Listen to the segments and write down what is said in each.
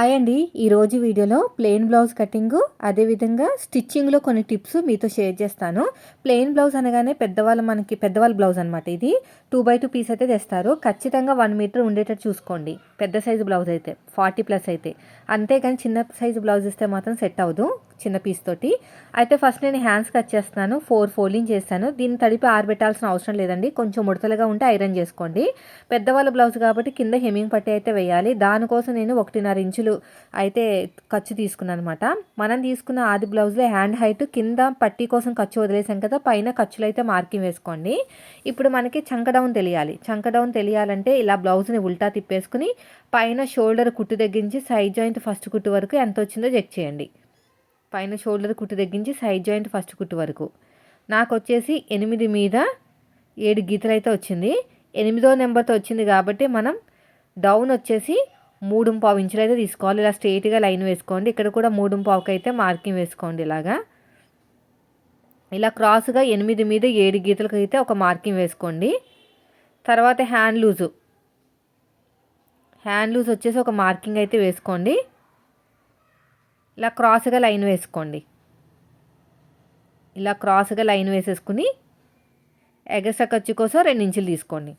Hi అండి. ఈరోజు వీడియోలో ప్లెయిన్ బ్లౌజ్ కటింగు అదేవిధంగా స్టిచ్చింగ్లో కొన్ని టిప్స్ మీతో షేర్ చేస్తాను. ప్లెయిన్ బ్లౌజ్ అనగానే పెద్దవాళ్ళు మనకి పెద్దవాళ్ళ బ్లౌజ్ అనమాట ఇది. టూ బై టూ పీస్ అయితే తెస్తారు. ఖచ్చితంగా వన్ మీటర్ ఉండేటట్టు చూసుకోండి. పెద్ద సైజు బ్లౌజ్ అయితే ఫార్టీ ప్లస్ అయితే. అంతేగాని చిన్న సైజు బ్లౌజ్ ఇస్తే మాత్రం సెట్ అవ్వదు. చిన్న పీస్ తోటి. అయితే ఫస్ట్ నేను హ్యాండ్స్ కట్ చేస్తున్నాను ఫోర్ ఫోల్డింగ్ చేస్తాను దీన్ని తడిపి ఆరబెట్టాల్సిన అవసరం లేదండి. కొంచెం ముడతలుగా ఉంటే ఐరన్ చేసుకోండి. పెద్దవాళ్ళ బ్లౌజ్ కాబట్టి కింద హెమింగ్ పట్టి అయితే వేయాలి. దానికోసం నేను ఒకటిన్నర ఇంచులు అయితే ఖర్చు తీసుకున్నాను అనమాట మనం తీసుకున్న ఆది బ్లౌజ్లో హ్యాండ్ హైట్ కింద పట్టీ కోసం ఖర్చు వదిలేసాం కదా పైన ఖర్చులు అయితే మార్కింగ్ వేసుకోండి. ఇప్పుడు మనకి చంక డౌన్ తెలియాలి. చంక డౌన్ తెలియాలంటే ఇలా బ్లౌజ్ని ఉల్టా తిప్పేసుకుని పైన షోల్డర్ కుట్టు తగ్గించి సైడ్ జాయింట్ ఫస్ట్ కుట్టు వరకు ఎంత వచ్చిందో చెక్ చేయండి. పైన షోల్డర్ కుట్టు తగ్గించి సైడ్ జాయింట్ ఫస్ట్ కుట్టు వరకు. నాకు వచ్చేసి ఎనిమిది మీద ఏడు గీతలు అయితే వచ్చింది. ఎనిమిదో నెంబర్తో వచ్చింది కాబట్టి మనం డౌన్ వచ్చేసి మూడు పావు ఇంచులు అయితే తీసుకోవాలి. ఇలా స్ట్రైట్గా లైన్ వేసుకోండి. ఇక్కడ కూడా మూడు పావుకి అయితే మార్కింగ్ వేసుకోండి ఇలాగా. ఇలా క్రాస్గా ఎనిమిది మీద ఏడు గీతలకు అయితే ఒక మార్కింగ్ వేసుకోండి. తర్వాత హ్యాండ్ లూజు. హ్యాండ్ లూజ్ వచ్చేసి ఒక మార్కింగ్ అయితే వేసుకోండి. ఇలా క్రాస్గా లైన్ వేసుకోండి. ఇలా క్రాస్గా లైన్ వేసేసుకుని ఎగస్ట్రా ఖర్చు కోసం రెండు ఇంచులు తీసుకోండి.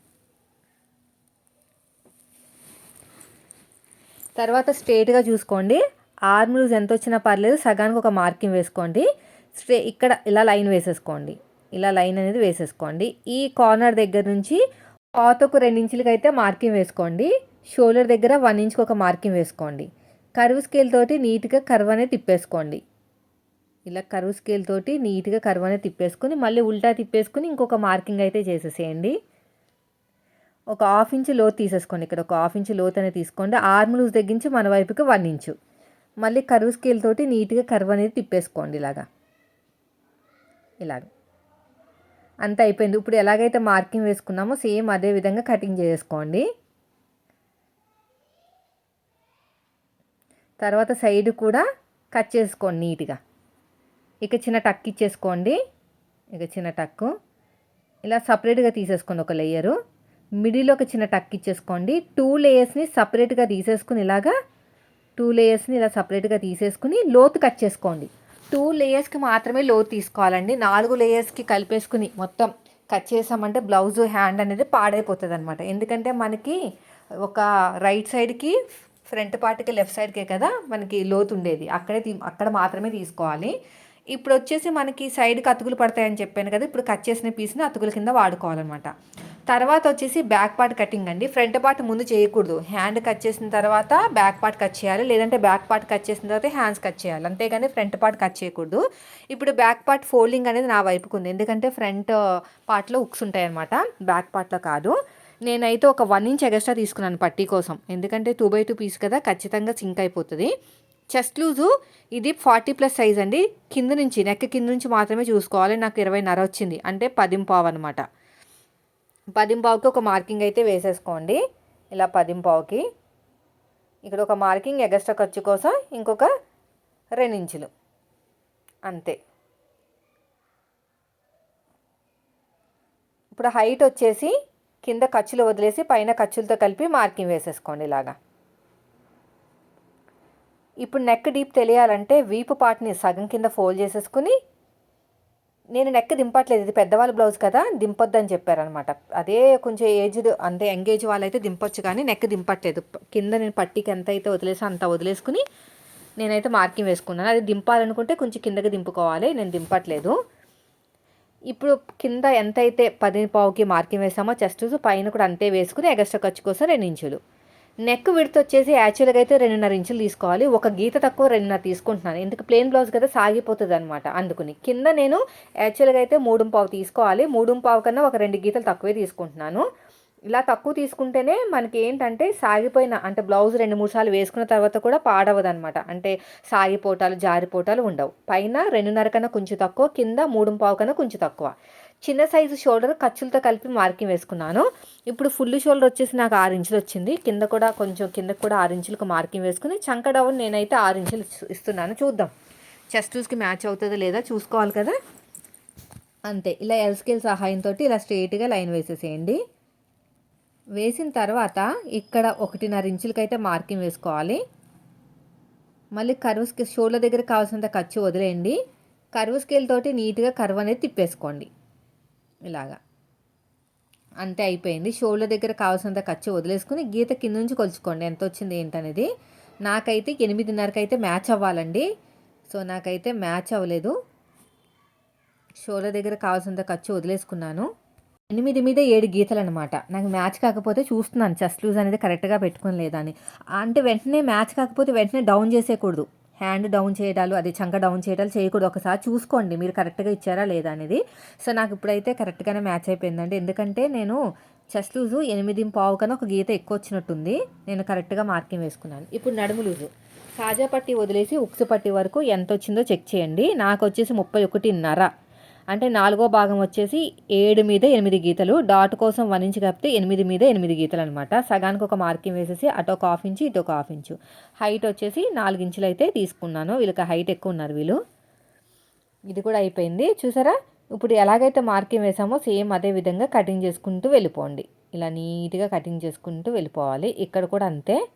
తర్వాత స్ట్రేట్గా చూసుకోండి. ఆర్మ్ లూజ్ ఎంత వచ్చినా పర్లేదు సగానికి ఒక మార్కింగ్ వేసుకోండి. స్ట్రే ఇక్కడ ఇలా లైన్ వేసేసుకోండి. ఇలా లైన్ అనేది వేసేసుకోండి. ఈ కార్నర్ దగ్గర నుంచి పాతకు రెండు ఇంచులకి అయితే మార్కింగ్ వేసుకోండి. షోల్డర్ దగ్గర వన్ ఇంచ్కి ఒక మార్కింగ్ వేసుకోండి. కరువు స్కేల్ తోటి నీట్గా కరువు అనేది తిప్పేసుకోండి. ఇలా కరువు స్కేల్ తోటి నీట్గా కరువు అనేది తిప్పేసుకుని మళ్ళీ ఉల్టా తిప్పేసుకుని ఇంకొక మార్కింగ్ అయితే చేసేసేయండి. ఒక హాఫ్ ఇంచ్ లోతు తీసేసుకోండి. ఇక్కడ ఒక హాఫ్ ఇంచ్ లోతు అనేది తీసుకోండి. ఆర్మ్ లూజ్ తగ్గించి మన వైపుకి వన్ ఇంచు. మళ్ళీ కరువు స్కేల్ తోటి నీట్గా కరువు అనేది తిప్పేసుకోండి ఇలాగా. ఇలాగ. అంత అయిపోయింది. ఇప్పుడు ఎలాగైతే మార్కింగ్ వేసుకున్నామో సేమ్ అదే విధంగా కటింగ్ చేసుకోండి తర్వాత సైడ్ కూడా కట్ చేసుకోండి నీట్గా. ఇక చిన్న టక్ ఇచ్చేసుకోండి. ఇక చిన్న టక్కు ఇలా సపరేట్గా తీసేసుకోండి ఒక లేయరు. మిడిల్ ఒక చిన్న టక్ ఇచ్చేసుకోండి. టూ లేయర్స్ని సపరేట్గా తీసేసుకుని ఇలాగా టూ లేయర్స్ని ఇలా సపరేట్గా తీసేసుకుని లోతు కట్ చేసుకోండి. టూ లేయర్స్కి మాత్రమే లోతు తీసుకోవాలండి. నాలుగు లేయర్స్కి కలిపేసుకుని మొత్తం కట్ చేసామంటే బ్లౌజ్ హ్యాండ్ అనేది పాడైపోతుంది అనమాట ఎందుకంటే మనకి ఒక రైట్ సైడ్కి ఫ్రంట్ పార్ట్కి లెఫ్ట్ సైడ్కే కదా మనకి లోతు ఉండేది. అక్కడే అక్కడ మాత్రమే తీసుకోవాలి. ఇప్పుడు వచ్చేసి మనకి సైడ్కి అతుకులు పడతాయని చెప్పాను కదా ఇప్పుడు కట్ చేసిన పీస్ని అతుకుల కింద వాడుకోవాలన్నమాట. తర్వాత వచ్చేసి బ్యాక్ పార్ట్ కటింగ్ అండి. ఫ్రంట్ పార్ట్ ముందు చేయకూడదు. హ్యాండ్ కట్ చేసిన తర్వాత బ్యాక్ పార్ట్ కట్ చేయాలి. లేదంటే బ్యాక్ పార్ట్ కట్ చేసిన తర్వాత హ్యాండ్స్ కట్ చేయాలి. అంతేగాని ఫ్రంట్ పార్ట్ కట్ చేయకూడదు. ఇప్పుడు బ్యాక్ పార్ట్ ఫోల్డింగ్ అనేది నా వైపుకు ఉంది ఎందుకంటే ఫ్రంట్ పార్ట్లో ఉక్స్ ఉంటాయి అనమాట బ్యాక్ పార్ట్లో కాదు. నేనైతే ఒక వన్ ఇంచ్ ఎగస్ట్రా తీసుకున్నాను పట్టీ కోసం. ఎందుకంటే టూ బై టూ పీస్ కదా ఖచ్చితంగా సింక్ అయిపోతుంది. చెస్ట్ లూజు ఇది ఫార్టీ ప్లస్ సైజ్ అండి. కింద నుంచి నెక్ కింద నుంచి మాత్రమే చూసుకోవాలి. నాకు ఇరవై నర వచ్చింది. అంటే పదింపావు అనమాట పదింపావుకి ఒక మార్కింగ్ అయితే వేసేసుకోండి. ఇలా పదింపావుకి. ఇక్కడ ఒక మార్కింగ్ ఎగస్ట్రా ఖర్చు కోసం ఇంకొక రెండు ఇంచులు. అంతే. ఇప్పుడు హైట్ వచ్చేసి కింద ఖర్చులు వదిలేసి పైన ఖర్చులతో కలిపి మార్కింగ్ వేసేసుకోండి ఇలాగా. ఇప్పుడు నెక్ డీప్ తెలియాలంటే వీపు పార్ట్ని సగం కింద ఫోల్డ్ చేసేసుకుని నేను నెక్ దింపట్లేదు ఇది పెద్దవాళ్ళ బ్లౌజ్ కదా దింపొద్దని చెప్పారనమాట. అదే కొంచెం ఏజ్డ్ అంతే ఎంగేజ్ వాళ్ళైతే దింపొచ్చు కానీ నెక్ దింపట్లేదు. కింద నేను పట్టికి ఎంత అయితే వదిలేసి అంత వదిలేసుకుని నేనైతే మార్కింగ్ వేసుకున్నాను. అది దింపాలనుకుంటే కొంచెం కిందకి దింపుకోవాలి నేను దింపట్లేదు. ఇప్పుడు కింద ఎంత అయితే పది పావుకి మార్కింగ్ వేసామో చెస్ట్ పైన కూడా అంతే వేసుకుని ఎగస్ట్రా ఖర్చు కోసం రెండు ఇంచులు. నెక్ విడత వచ్చేసి యాక్చువల్గా అయితే రెండున్నర ఇంచులు తీసుకోవాలి. ఒక గీత తక్కువ రెండున్నర తీసుకుంటున్నాను. ఎందుకు ప్లెయిన్ బ్లౌజ్ కదా సాగిపోతుంది అనమాట అందుకుని. కింద నేను యాక్చువల్గా అయితే మూడు పావు తీసుకోవాలి. మూడు పావు కన్నా ఒక రెండు గీతలు తక్కువే తీసుకుంటున్నాను. ఇలా తక్కువ తీసుకుంటేనే మనకి ఏంటంటే సాగిపోయిన అంటే బ్లౌజ్ రెండు మూడు సార్లు వేసుకున్న తర్వాత కూడా పాడవదనమాట. అంటే సాగిపోటాలు జారిపోటాలు ఉండవు. పైన రెండున్నర కన్నా కొంచెం తక్కువ కింద మూడు పావు కన్నా కొంచెం తక్కువ. చిన్న సైజు షోల్డర్ ఖర్చులతో కలిపి మార్కింగ్ వేసుకున్నాను. ఇప్పుడు ఫుల్ షోల్డర్ వచ్చేసి నాకు ఆరు ఇంచులు వచ్చింది. కింద కూడా కొంచెం కింద కూడా ఆరు ఇంచులకు మార్కింగ్ వేసుకుని చంక డౌన్ నేనైతే ఆరు ఇంచులు ఇస్తున్నాను. చూద్దాం. చెస్ట్ మ్యాచ్ అవుతుందో లేదా చూసుకోవాలి కదా. అంతే. ఇలా ఎల్స్కేల్ సహాయంతో ఇలా స్ట్రెయిట్గా లైన్ వేసేసేయండి. వేసిన తర్వాత ఇక్కడ ఒకటిన్నర ఇంచులకైతే మార్కింగ్ వేసుకోవాలి. మళ్ళీ కరువు స్కేల్ షోల్డర్ దగ్గర కావాల్సినంత ఖర్చు వదిలేయండి. కరువు స్కేల్ తోటి నీట్గా కరువు అనేది తిప్పేసుకోండి. ఇలాగా. అంతే అయిపోయింది. షోల్డర్ దగ్గర కావాల్సినంత ఖర్చు వదిలేసుకుని గీత కింద నుంచి కొలుచుకోండి. ఎంత వచ్చింది ఏంటనేది నాకైతే ఎనిమిదిన్నరకి అయితే మ్యాచ్ అవ్వాలండి. సో నాకైతే మ్యాచ్ అవ్వలేదు. షోల్డర్ దగ్గర కావాల్సినంత ఖర్చు వదిలేసుకున్నాను. ఎనిమిది మీద ఏడు గీతలు అనమాట నాకు మ్యాచ్ కాకపోతే చూస్తున్నాను. చెస్ లూజ్ అనేది కరెక్ట్గా పెట్టుకుని లేదని అంటే వెంటనే మ్యాచ్ కాకపోతే వెంటనే డౌన్ చేసేయకూడదు. హ్యాండ్ డౌన్ చేయడాలు అది చంక డౌన్ చేయడాలు చేయకూడదు. ఒకసారి చూసుకోండి. మీరు కరెక్ట్గా ఇచ్చారా లేదా అనేది. సో నాకు ఇప్పుడైతే కరెక్ట్గానే మ్యాచ్ అయిపోయిందండి. ఎందుకంటే నేను చెస్ లూజు ఎనిమిది పావు కన్నా ఒక గీత ఎక్కువ వచ్చినట్టుంది. నేను కరెక్ట్గా మార్కింగ్ వేసుకున్నాను. ఇప్పుడు నడుము లూజు. కాజా పట్టి వదిలేసి ఉక్సు పట్టి వరకు ఎంత వచ్చిందో చెక్ చేయండి. నాకు వచ్చేసి ముప్పై ఒకటిన్నర. అంటే నాలుగో భాగం వచ్చేసి ఏడు మీద ఎనిమిది గీతలు డాట్ కోసం వన్ ఇంచ్ కప్పితే ఎనిమిది మీద ఎనిమిది గీతలు అనమాట సగానికి ఒక మార్కింగ్ వేసేసి అటు ఒక హాఫ్ ఇంచు ఇటు ఒక హాఫ్ ఇంచు. హైట్ వచ్చేసి నాలుగు ఇంచులు అయితే తీసుకున్నాను. వీళ్ళకి హైట్ ఎక్కువ ఉన్నారు వీళ్ళు. ఇది కూడా అయిపోయింది. చూసారా? ఇప్పుడు ఎలాగైతే మార్కింగ్ వేసామో సేమ్ అదే విధంగా కటింగ్ చేసుకుంటూ వెళ్ళిపోండి. ఇలా నీట్గా కటింగ్ చేసుకుంటూ వెళ్ళిపోవాలి. ఇక్కడ కూడా అంతే.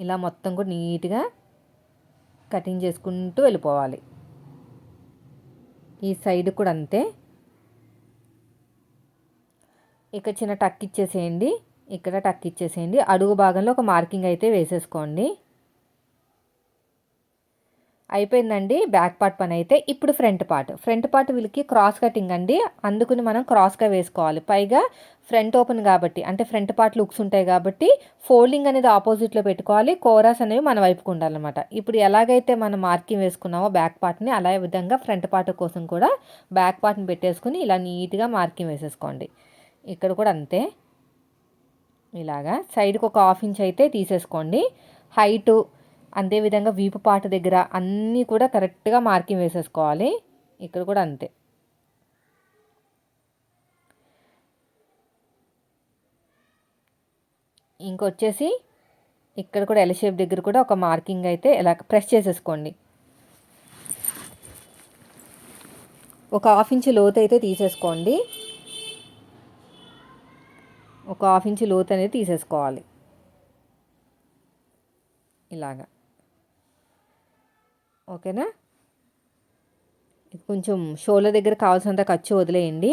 ఇలా మొత్తం కూడా నీట్గా కటింగ్ చేసుకుంటూ వెళ్ళిపోవాలి. ఈ సైడ్ కూడా అంతే. ఇక్కడ చిన్న టక్ ఇచ్చేసేయండి. ఇక్కడ టక్ ఇచ్చేసేయండి. అడుగు భాగంలో ఒక మార్కింగ్ అయితే వేసేసుకోండి. అయిపోయిందండి బ్యాక్ పార్ట్ పని అయితే. ఇప్పుడు ఫ్రంట్ పార్ట్ ఫ్రంట్ పార్ట్ వీళ్ళకి క్రాస్ కటింగ్ అండి. అందుకుని మనం క్రాస్గా వేసుకోవాలి. పైగా ఫ్రంట్ ఓపెన్ కాబట్టి అంటే ఫ్రంట్ పార్ట్ లుక్స్ ఉంటాయి కాబట్టి ఫోల్డింగ్ అనేది ఆపోజిట్లో పెట్టుకోవాలి. కోరాస్ అనేవి మన వైపుకు ఉండాలన్నమాట. ఇప్పుడు ఎలాగైతే మనం మార్కింగ్ వేసుకున్నామో బ్యాక్ పార్ట్ని అలా విధంగా ఫ్రంట్ పార్ట్ కోసం కూడా బ్యాక్ పార్ట్ని పెట్టేసుకుని ఇలా నీట్గా మార్కింగ్ వేసేసుకోండి. ఇక్కడ కూడా అంతే. ఇలాగా. సైడ్కి ఒక హాఫ్ ఇంచ్ అయితే తీసేసుకోండి. హైటు అదేవిధంగా వీపు పాట దగ్గర అన్నీ కూడా కరెక్ట్గా మార్కింగ్ వేసేసుకోవాలి. ఇక్కడ కూడా అంతే. ఇంకొచ్చేసి ఇక్కడ కూడా ఎల్ షేప్ దగ్గర కూడా ఒక మార్కింగ్ అయితే ఇలా ప్రెస్ చేసేసుకోండి. ఒక హాఫ్ ఇంచ్ లోతు అయితే తీసేసుకోండి. ఒక హాఫ్ ఇంచ్ లోతు అనేది తీసేసుకోవాలి. ఇలాగా. ఓకేనా? కొంచెం షోల దగ్గర కావాల్సినంత ఖర్చు వదిలేయండి.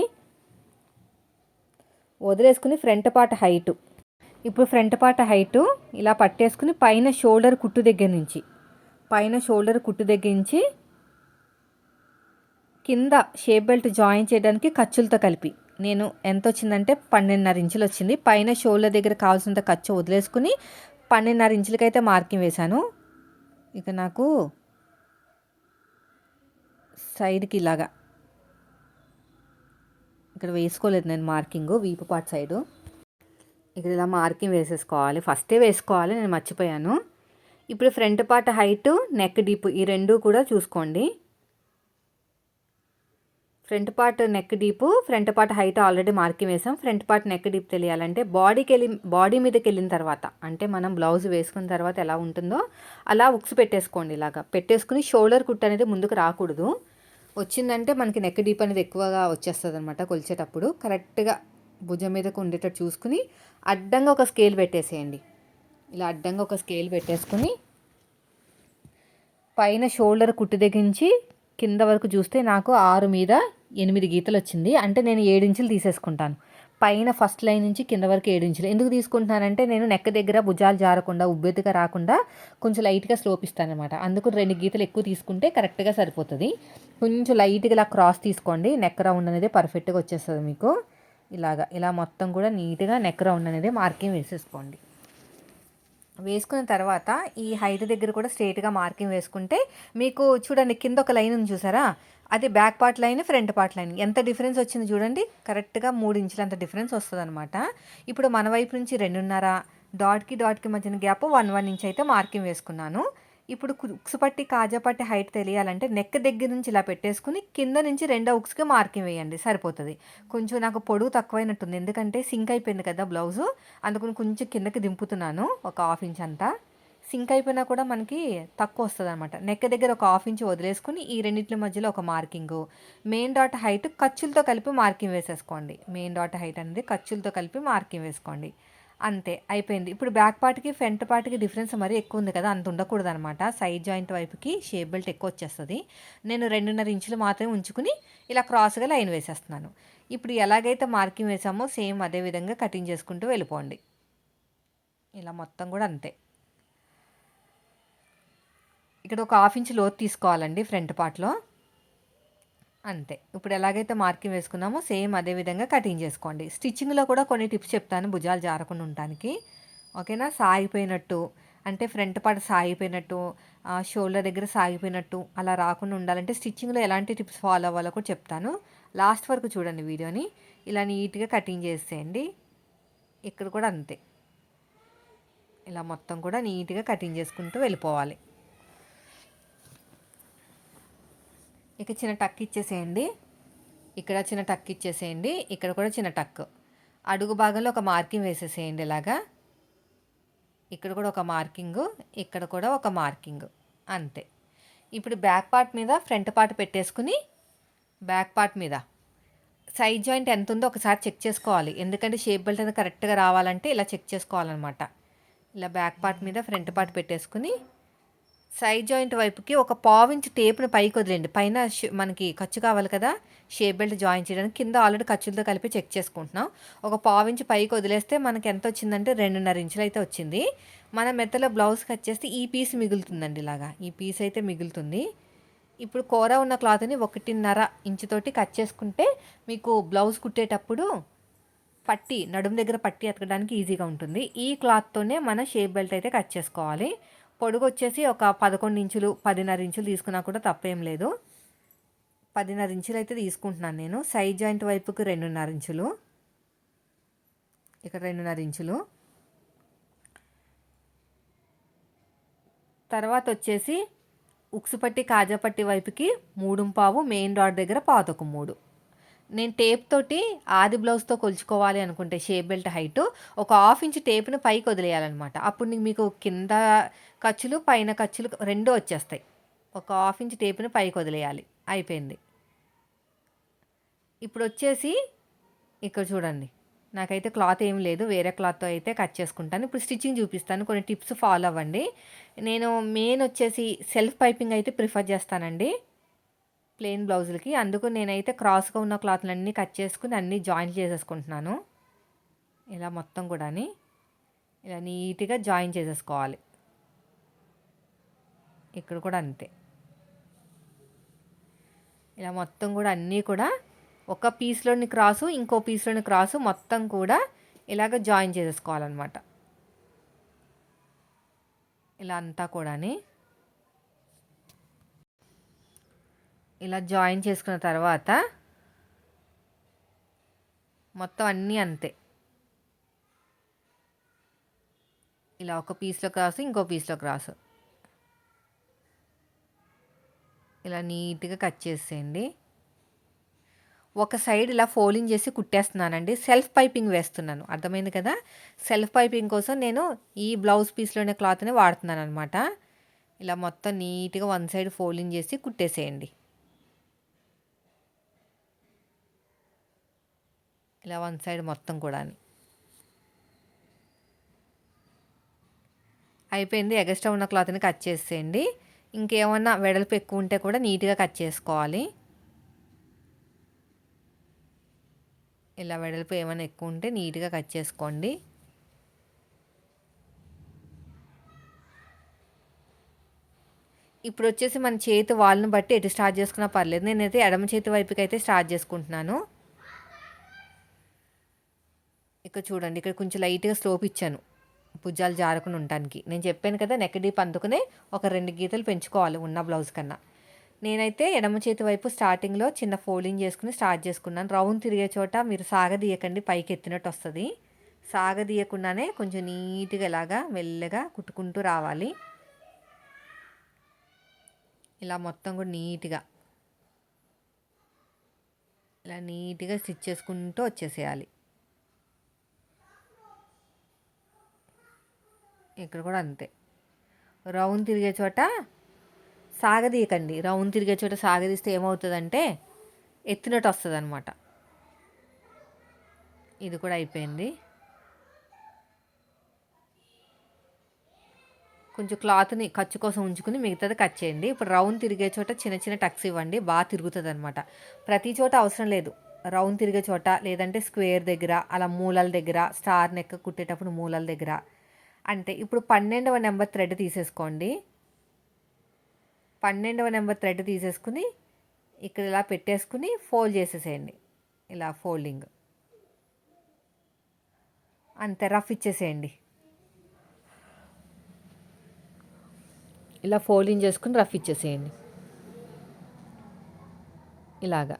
వదిలేసుకుని ఫ్రంట్ పార్ట్ హైటు. ఇప్పుడు ఫ్రంట్ పార్ట్ హైటు ఇలా పట్టేసుకుని పైన షోల్డర్ కుట్టు దగ్గర నుంచి. పైన షోల్డర్ కుట్టు దగ్గర నుంచి కింద షేప్ బెల్ట్ జాయిన్ చేయడానికి ఖర్చులతో కలిపి. నేను ఎంత వచ్చిందంటే పన్నెండున్నర ఇంచులు వచ్చింది. పైన షోల్డర్ దగ్గర కావాల్సినంత ఖర్చు వదిలేసుకుని పన్నెండున్నర ఇంచులకైతే మార్కింగ్ వేశాను. ఇక నాకు సైడ్కి ఇలాగా. ఇక్కడ వేసుకోలేదు నేను మార్కింగ్ వీపు పార్ట్ సైడు. ఇక్కడ ఇలా మార్కింగ్ వేసేసుకోవాలి. ఫస్టే వేసుకోవాలి నేను మర్చిపోయాను. ఇప్పుడు front part height neck deep ఈ రెండు కూడా చూసుకోండి. Front part neck deep front part height already marking వేసాం. ఫ్రంట్ పార్ట్ నెక్ డీప్ తెలియాలంటే బాడీకి వెళ్ళి బాడీ మీదకి వెళ్ళిన తర్వాత అంటే మనం బ్లౌజ్ వేసుకున్న తర్వాత ఎలా ఉంటుందో అలా ఉక్స్ పెట్టేసుకోండి ఇలాగా. పెట్టేసుకుని షోల్డర్ కుట్ అనేది ముందుకు రాకూడదు. వచ్చిందంటే మనకి నెక్ డీప్ అనేది ఎక్కువగా వచ్చేస్తుంది అనమాట కొలిచేటప్పుడు. కరెక్ట్గా భుజం మీదకు ఉండేటట్టు చూసుకుని అడ్డంగా ఒక స్కేల్ పెట్టేసేయండి. ఇలా అడ్డంగా ఒక స్కేల్ పెట్టేసుకుని పైన షోల్డర్ కుట్టు తెగించి కింద వరకు చూస్తే నాకు ఆరు మీద ఎనిమిది గీతలు వచ్చింది. అంటే నేను ఏడించులు తీసేసుకుంటాను. పైన ఫస్ట్ లైన్ నుంచి కింద వరకు ఏడు ఇంచులు ఎందుకు తీసుకుంటున్నానంటే నేను నెక్క దగ్గర భుజాలు జారకుండా ఉబ్బెత్తుగా రాకుండా కొంచెం లైట్గా స్లోప్ అందుకు రెండు గీతలు ఎక్కువ తీసుకుంటే కరెక్ట్గా సరిపోతుంది. కొంచెం లైట్గా ఇలా క్రాస్ తీసుకోండి. నెక్ రౌండ్ అనేది పర్ఫెక్ట్గా వచ్చేస్తుంది మీకు. ఇలాగా ఇలా మొత్తం కూడా నీట్గా నెక్ రౌండ్ అనేది మార్కింగ్ వేసేసుకోండి. వేసుకున్న తర్వాత ఈ హైట్ దగ్గర కూడా స్ట్రేట్గా మార్కింగ్ వేసుకుంటే మీకు చూడండి కింద ఒక లైన్ ఉంది చూసారా? అది back part line front part line. ఎంత డిఫరెన్స్ వచ్చింది చూడండి. కరెక్ట్గా మూడు ఇంచులంత డిఫరెన్స్ వస్తుంది అనమాట ఇప్పుడు మన వైపు నుంచి రెండున్నర డాట్కి డాట్కి మధ్యన గ్యాప్ వన్ వన్ ఇంచ్ అయితే మార్కింగ్ వేసుకున్నాను. ఇప్పుడు ఉక్సుపట్టి పట్టి కాజా పట్టి హైట్ తెలియాలంటే నెక్ దగ్గర నుంచి ఇలా పెట్టేసుకుని కింద నుంచి రెండో ఉక్స్కి మార్కింగ్ వేయండి. సరిపోతుంది. కొంచెం నాకు పొడుగు తక్కువైనట్టుంది. ఎందుకంటే సింక్ అయిపోయింది కదా బ్లౌజు. అందుకని కొంచెం కిందకి దింపుతున్నాను. ఒక హాఫ్ ఇంచ్ అంతా. సింక్ అయిపోయినా కూడా మనకి తక్కువ వస్తుంది అనమాట నెక్ దగ్గర ఒక హాఫ్ ఇంచ్ వదిలేసుకుని ఈ రెండింటి మధ్యలో ఒక మార్కింగ్. మెయిన్ డాట్ హైట్ ఖర్చులతో కలిపి మార్కింగ్ వేసేసుకోండి. మెయిన్ డాట్ హైట్ అనేది ఖర్చులతో కలిపి మార్కింగ్ వేసుకోండి. అంతే అయిపోయింది. ఇప్పుడు బ్యాక్ పార్ట్కి ఫ్రంట్ పార్ట్కి డిఫరెన్స్ మరీ ఎక్కువ ఉంది కదా అంత ఉండకూడదు అనమాట సైడ్ జాయింట్ వైపుకి షేప్ బెల్ట్ ఎక్కువ వచ్చేస్తుంది. నేను రెండున్నర ఇంచులు మాత్రమే ఉంచుకుని ఇలా క్రాస్గా లైన్ వేసేస్తున్నాను. ఇప్పుడు ఎలాగైతే మార్కింగ్ వేసామో సేమ్ అదే విధంగా కటింగ్ చేసుకుంటూ వెళ్ళిపోండి. ఇలా మొత్తం కూడా అంతే. ఇక్కడ ఒక హాఫ్ ఇంచ్ లోతు తీసుకోవాలండి ఫ్రంట్ పార్ట్లో అంతే. ఇప్పుడు ఎలాగైతే మార్కింగ్ వేసుకున్నామో సేమ్ అదే విధంగా కటింగ్ చేసుకోండి. స్టిచ్చింగ్లో కూడా కొన్ని టిప్స్ చెప్తాను భుజాలు జారకుండా ఉండటానికి. ఓకేనా? సాగిపోయినట్టు అంటే ఫ్రంట్ పార్ట్ సాగిపోయినట్టు షోల్డర్ దగ్గర సాగిపోయినట్టు అలా రాకుండా ఉండాలంటే స్టిచ్చింగ్లో ఎలాంటి టిప్స్ ఫాలో అవ్వాలో కూడా చెప్తాను. లాస్ట్ వరకు చూడండి వీడియోని. ఇలా నీట్గా కటింగ్ చేసేయండి. ఇక్కడ కూడా అంతే. ఇలా మొత్తం కూడా నీట్గా కటింగ్ చేసుకుంటూ వెళ్ళిపోవాలి. ఇక చిన్న టక్ ఇచ్చేసేయండి. ఇక్కడ చిన్న టక్ ఇచ్చేసేయండి. ఇక్కడ కూడా చిన్న టక్. అడుగు భాగంలో ఒక మార్కింగ్ వేసేసేయండి ఇలాగా. ఇక్కడ కూడా ఒక మార్కింగు ఇక్కడ కూడా ఒక మార్కింగ్. అంతే. ఇప్పుడు బ్యాక్ పార్ట్ మీద ఫ్రంట్ పార్ట్ పెట్టేసుకుని బ్యాక్ పార్ట్ మీద. సైడ్ జాయింట్ ఎంత ఉందో ఒకసారి చెక్ చేసుకోవాలి. ఎందుకంటే షేప్ బెల్ట్ అనేది కరెక్ట్గా రావాలంటే ఇలా చెక్ చేసుకోవాలన్నమాట. ఇలా బ్యాక్ పార్ట్ మీద ఫ్రంట్ పార్ట్ పెట్టేసుకుని సైడ్ జాయింట్ వైపుకి ఒక పావించి టేప్ను పైకి వదిలేండి పైన మనకి ఖర్చు కావాలి కదా షేప్ బెల్ట్ జాయిన్ చేయడానికి కింద ఆల్రెడీ ఖర్చులతో కలిపి చెక్ చేసుకుంటున్నాం. ఒక పావించి పైకి వదిలేస్తే మనకి ఎంత వచ్చిందంటే రెండున్నర ఇంచులు అయితే వచ్చింది. మన మెత్తలో బ్లౌజ్ కట్ చేస్తే ఈ పీస్ మిగులుతుందండి ఇలాగా. ఈ పీస్ అయితే మిగులుతుంది. ఇప్పుడు కూర ఉన్న క్లాత్ని ఒకటిన్నర ఇంచుతోటి కట్ చేసుకుంటే మీకు బ్లౌజ్ కుట్టేటప్పుడు పట్టి నడుము దగ్గర పట్టి ఎతకడానికి ఈజీగా ఉంటుంది. ఈ క్లాత్తోనే మన షేప్ బెల్ట్ అయితే కట్ చేసుకోవాలి. పొడుగు వచ్చేసి ఒక పదకొండు ఇంచులు పదిన్నర ఇంచులు తీసుకున్నా కూడా తప్పేం లేదు. పదిన్నర ఇంచులు అయితే తీసుకుంటున్నాను నేను. సైడ్ జాయింట్ వైపుకి రెండున్నర ఇంచులు. ఇక్కడ రెండున్నర ఇంచులు. తర్వాత వచ్చేసి ఉక్సుపట్టి కాజాపట్టి వైపుకి మూడు పావు మెయిన్ డాట్ దగ్గర పాతొక మూడు. నేను టేప్ తోటి ఆది బ్లౌజ్తో కొలుచుకోవాలి అనుకుంటే షేప్ బెల్ట్ హైట్ ఒక హాఫ్ ఇంచ్ టేప్ను పైకి వదిలేయాలన్నమాట. అప్పుడు మీకు కింద ఖర్చులు పైన ఖర్చులు రెండు వచ్చేస్తాయి. ఒక హాఫ్ ఇంచ్ టేప్ను పైకి వదిలేయాలి. అయిపోయింది. ఇప్పుడు వచ్చేసి ఇక్కడ చూడండి. నాకైతే క్లాత్ ఏం లేదు. వేరే క్లాత్తో అయితే కట్ చేసుకుంటాను. ఇప్పుడు స్టిచ్చింగ్ చూపిస్తాను. కొన్ని టిప్స్ ఫాలో అవ్వండి. నేను మెయిన్ వచ్చేసి సెల్ఫ్ పైపింగ్ అయితే ప్రిఫర్ చేస్తానండి. ప్లెయిన్ బ్లౌజులకి. అందుకు నేనైతే క్రాస్గా ఉన్న క్లాత్లన్నీ కట్ చేసుకుని అన్నీ జాయిన్ చేసేసుకుంటున్నాను. ఇలా మొత్తం కూడా ఇలా నీట్గా జాయిన్ చేసేసుకోవాలి. ఇక్కడ కూడా అంతే. ఇలా మొత్తం కూడా అన్నీ కూడా ఒక పీస్లోని క్రాసు ఇంకో పీస్లోని క్రాసు మొత్తం కూడా ఇలాగ జాయిన్ చేసేసుకోవాలన్నమాట. ఇలా అంతా కూడా ఇలా జాయిన్ చేసుకున్న తర్వాత మొత్తం అన్నీ అంతే. ఇలా ఒక పీస్లో క్రాసు ఇంకో పీస్లో క్రాసు ఇలా నీట్గా కట్ చేసేయండి. ఒక సైడ్ ఇలా ఫోలింగ్ చేసి కుట్టేస్తున్నానండి. సెల్ఫ్ పైపింగ్ వేస్తున్నాను. అర్థమైంది కదా? సెల్ఫ్ పైపింగ్ కోసం నేను ఈ బ్లౌజ్ పీస్లోనే క్లాత్ని వాడుతున్నాను అనమాట ఇలా మొత్తం నీట్గా వన్ సైడ్ ఫోలింగ్ చేసి కుట్టేసేయండి. ఇలా వన్ సైడ్ మొత్తం కూడా అయిపోయింది. ఎగస్ట్రా ఉన్న క్లాత్ని కట్ చేసేయండి. ఇంకేమన్నా వెడల్పు ఎక్కువ ఉంటే కూడా నీట్గా కట్ చేసుకోవాలి. ఇలా వెడల్పు ఏమైనా ఎక్కువ ఉంటే నీట్గా కట్ చేసుకోండి. ఇప్పుడు వచ్చేసి మన చేతి వాళ్ళని బట్టి ఎటు స్టార్ట్ చేసుకున్నా పర్లేదు. నేనైతే ఎడమ చేతి వైపుకి అయితే స్టార్ట్ చేసుకుంటున్నాను. ఇక్కడ చూడండి ఇక్కడ కొంచెం లైట్గా స్లోప్ ఇచ్చాను. భుజాలు జారకుండా ఉండటానికి. నేను చెప్పాను కదా నెక్ డీప్ అందుకునే ఒక రెండు గీతలు పెంచుకోవాలి ఉన్న బ్లౌజ్ కన్నా. నేనైతే ఎడమ చేతి వైపు స్టార్టింగ్లో చిన్న ఫోల్డింగ్ చేసుకుని స్టార్ట్ చేసుకున్నాను. రౌండ్ తిరిగే చోట మీరు సాగదీయకండి పైకి ఎత్తినట్టు వస్తుంది. సాగదీయకుండానే కొంచెం నీట్గా ఇలాగా మెల్లగా కుట్టుకుంటూ రావాలి. ఇలా మొత్తం కూడా నీట్గా. ఇలా నీట్గా స్టిచ్ చేసుకుంటూ వచ్చేసేయాలి. ఇక్కడ కూడా అంతే. రౌండ్ తిరిగే చోట సాగదీయకండి. రౌండ్ తిరిగే చోట సాగదీస్తే ఏమవుతుందంటే ఎత్తినట్టు వస్తుంది అనమాట ఇది కూడా అయిపోయింది. కొంచెం క్లాత్ని ఖర్చు కోసం ఉంచుకుని మిగతాది కట్ చేయండి. ఇప్పుడు రౌండ్ తిరిగే చోట చిన్న చిన్న టక్స్ ఇవ్వండి. బాగా తిరుగుతుంది అనమాట ప్రతి చోట అవసరం లేదు. రౌండ్ తిరిగే చోట లేదంటే స్క్వేర్ దగ్గర అలా మూలల దగ్గర స్టార్ నెక్క కుట్టేటప్పుడు మూలల దగ్గర అంటే ఇప్పుడు పన్నెండవ నెంబర్ థ్రెడ్ తీసేసుకోండి. పన్నెండవ నెంబర్ థ్రెడ్ తీసేసుకుని ఇక్కడ ఇలా పెట్టేసుకుని ఫోల్డ్ చేసేసేయండి. ఇలా ఫోల్డింగ్. అంతే రఫ్ ఇచ్చేసేయండి. ఇలా ఫోల్డింగ్ చేసుకుని రఫ్ ఇచ్చేసేయండి. ఇలాగా.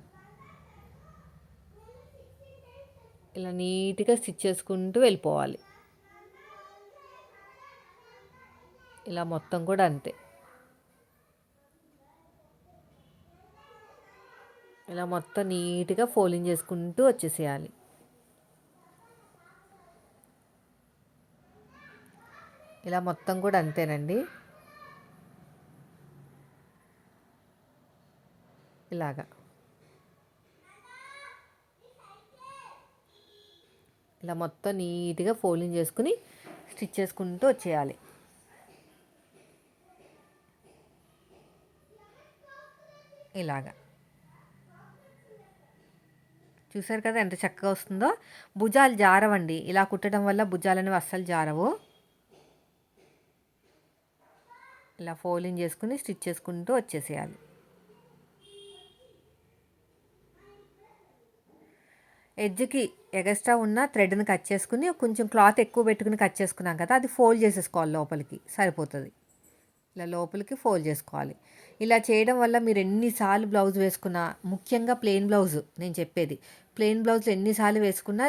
ఇలా నీట్గా స్టిచ్ చేసుకుంటూ వెళ్ళిపోవాలి. ఇలా మొత్తం కూడా అంతే. ఇలా మొత్తం నీట్గా ఫోలింగ్ చేసుకుంటూ వచ్చేసేయాలి. ఇలా మొత్తం కూడా అంతేనండి. ఇలాగా. ఇలా మొత్తం నీట్గా ఫోల్డింగ్ చేసుకుని స్టిచ్ చేసుకుంటూ వచ్చేయాలి. ఇలాగా. చూసారు కదా ఎంత చక్కగా వస్తుందో? భుజాలు జారవండి. ఇలా కుట్టడం వల్ల భుజాలు అనేవి అస్సలు జారవు. ఇలా ఫోల్డింగ్ చేసుకుని స్టిచ్ చేసుకుంటూ వచ్చేసేయాలి. ఎడ్జ్కి ఎగస్ట్రా ఉన్న థ్రెడ్ని కట్ చేసుకుని కొంచెం క్లాత్ ఎక్కువ పెట్టుకుని కట్ చేసుకున్నాం కదా అది ఫోల్డ్ చేసేసుకోవాలి లోపలికి. సరిపోతుంది. ఇలా లోపలికి ఫోల్డ్ చేసుకోవాలి. ఇలా చేయడం వల్ల మీరు ఎన్నిసార్లు బ్లౌజ్ వేసుకున్నా ముఖ్యంగా ప్లెయిన్ బ్లౌజ్ నేను చెప్పేది. ప్లెయిన్ బ్లౌజ్ ఎన్నిసార్లు వేసుకున్నా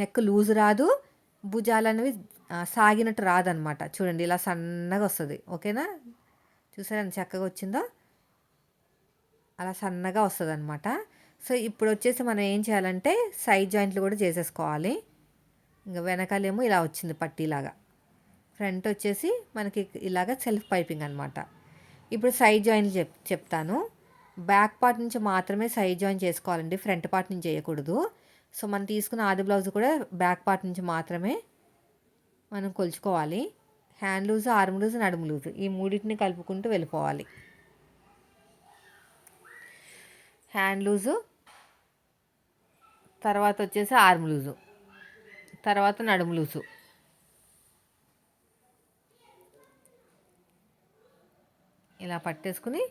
నెక్ లూజ్ రాదు భుజాలు అనేవి సాగినట్టు రాదనమాట. చూడండి ఇలా సన్నగా వస్తుంది. ఓకేనా? చూసారా ఎంత చక్కగా వచ్చిందో? అలా సన్నగా వస్తుంది అనమాట సో ఇప్పుడు వచ్చేసి మనం ఏం చేయాలంటే సైడ్ జాయింట్లు కూడా చేసేసుకోవాలి. ఇంకా వెనకాలేమో ఇలా వచ్చింది పట్టీలాగా. ఫ్రంట్ వచ్చేసి మనకి ఇలాగ సెల్ఫ్ పైపింగ్ అనమాట ఇప్పుడు సైడ్ జాయింట్లు చెప్ చెప్తాను. బ్యాక్ పార్ట్ నుంచి మాత్రమే సైడ్ జాయిన్ చేసుకోవాలండి. ఫ్రంట్ పార్ట్ నుంచి చేయకూడదు. సో మనం తీసుకున్న ఆది బ్లౌజ్ కూడా బ్యాక్ పార్ట్ నుంచి మాత్రమే మనం కొలుచుకోవాలి. హ్యాండ్ లూజ్ ఆర్మ్ లూజ్ నడుము లూజ్ ఈ మూడింటిని కలుపుకుంటూ వెళ్ళిపోవాలి. హ్యాండ్ లూజు తర్వాత వచ్చేసి ఆర్మ్ లూజు తర్వాత నడుము లూజు. ఇలా పట్టేసుకుని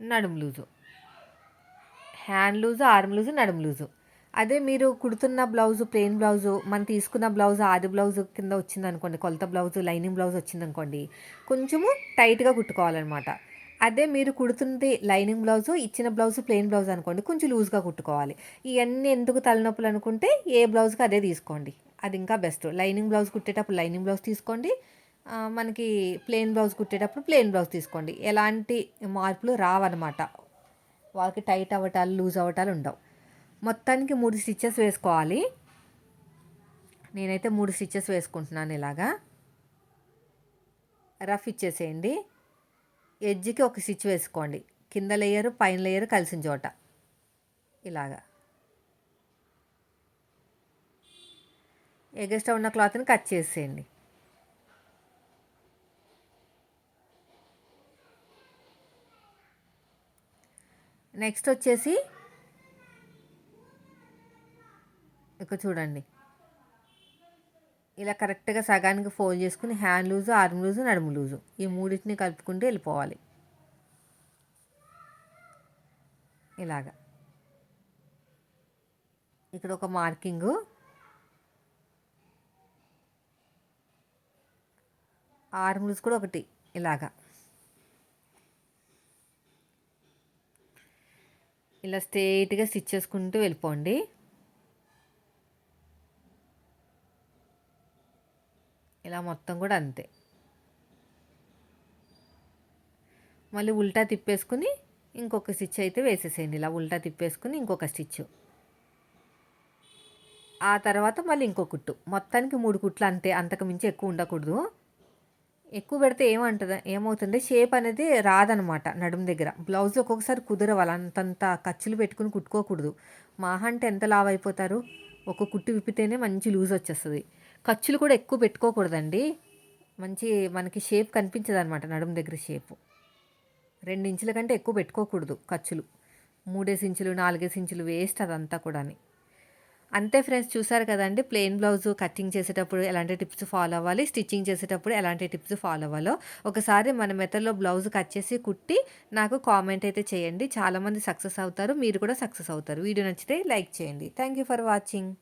నడుము loose. Hand loose arm loose నడుము లూజు. అదే మీరు కుడుతున్న బ్లౌజు ప్లెయిన్ బ్లౌజు మనం తీసుకున్న బ్లౌజ్ ఆది బ్లౌజ్ కింద వచ్చిందనుకోండి కొలత బ్లౌజు లైనింగ్ బ్లౌజ్ వచ్చిందనుకోండి కొంచెము టైట్గా కుట్టుకోవాలన్నమాట. అదే మీరు కుడుతుంది లైనింగ్ బ్లౌజు ఇచ్చిన బ్లౌజ్ ప్లెయిన్ బ్లౌజ్ అనుకోండి కొంచెం లూజ్గా కుట్టుకోవాలి. ఇవన్నీ ఎందుకు తలనొప్పులు అనుకుంటే ఏ బ్లౌజ్కి అదే తీసుకోండి. అది ఇంకా బెస్ట్. లైనింగ్ బ్లౌజ్ కుట్టేటప్పుడు లైనింగ్ బ్లౌజ్ తీసుకోండి మనకి ప్లెయిన్ బ్లౌజ్ కుట్టేటప్పుడు ప్లెయిన్ బ్లౌజ్ తీసుకోండి. ఎలాంటి మార్పులు రావన్నమాట. వాళ్ళకి టైట్ అవ్వటాలు లూజ్ అవ్వటాలు ఉండవు. మొత్తానికి మూడు స్టిచ్చెస్ వేసుకోవాలి. నేనైతే మూడు స్టిచ్చెస్ వేసుకుంటున్నాను ఇలాగా. రఫ్ ఇచ్చేసేయండి. ఎడ్జ్కి ఒక స్టిచ్ వేసుకోండి. కింద లేయరు పైన లేయరు కలిసిన చోట. ఇలాగా. ఎగస్ట్రా ఉన్న క్లాత్ని కట్ చేసేయండి. నెక్స్ట్ వచ్చేసి ఇక చూడండి. ఇలా కరెక్ట్గా సగానికి ఫోల్డ్ చేసుకుని హ్యాండ్ లూజు ఆర్మ్ లూజు నడుము లూజు ఈ మూడింటిని కలుపుకుంటూ వెళ్ళిపోవాలి. ఇలాగా. ఇక్కడ ఒక మార్కింగు. ఆర్మ్ లూజ్ కూడా ఒకటి ఇలాగా. ఇలా స్ట్రైట్గా స్టిచ్ చేసుకుంటూ వెళ్ళిపోండి. ఇలా మొత్తం కూడా అంతే. మళ్ళీ ఉల్టా తిప్పేసుకుని ఇంకొక స్టిచ్ అయితే వేసేసేయండి. ఇలా ఉల్టా తిప్పేసుకుని ఇంకొక స్టిచ్. ఆ తర్వాత మళ్ళీ ఇంకో కుట్టు. మొత్తానికి మూడు కుట్లు అంతే. అంతకు మించి ఎక్కువ ఉండకూడదు. ఎక్కువ పెడితే ఏమంటుంది ఏమవుతుంది? షేప్ అనేది రాదనమాట నడుము దగ్గర. బ్లౌజ్ ఒక్కొక్కసారి కుదరవాలి. అంతంత ఖర్చులు పెట్టుకుని కుట్టుకోకూడదు. మాహ అంటే ఎంత లావ్ అయిపోతారు? ఒక కుట్టు విప్పితేనే మంచి లూజ్ వచ్చేస్తుంది. ఖర్చులు కూడా ఎక్కువ పెట్టుకోకూడదండి. మంచి మనకి షేప్ కనిపించదు అనమాట నడుము దగ్గర షేప్. రెండు ఇంచుల కంటే ఎక్కువ పెట్టుకోకూడదు ఖర్చులు. మూడేసి ఇంచులు నాలుగేసి ఇంచులు వేస్ట్ అదంతా కూడా అంతే ఫ్రెండ్స్ చూసారు కదండి? ప్లెయిన్ బ్లౌజ్ కటింగ్ చేసేటప్పుడు ఎలాంటి టిప్స్ ఫాలో అవ్వాలి? స్టిచ్చింగ్ చేసేటప్పుడు ఎలాంటి టిప్స్ ఫాలో అవ్వాలో? ఒకసారి మన మెథడ్లో బ్లౌజ్ కట్ చేసి కుట్టి నాకు కామెంట్ అయితే చేయండి. చాలామంది సక్సెస్ అవుతారు మీరు కూడా సక్సెస్ అవుతారు. వీడియో నచ్చితే లైక్ చేయండి. Thank you for watching.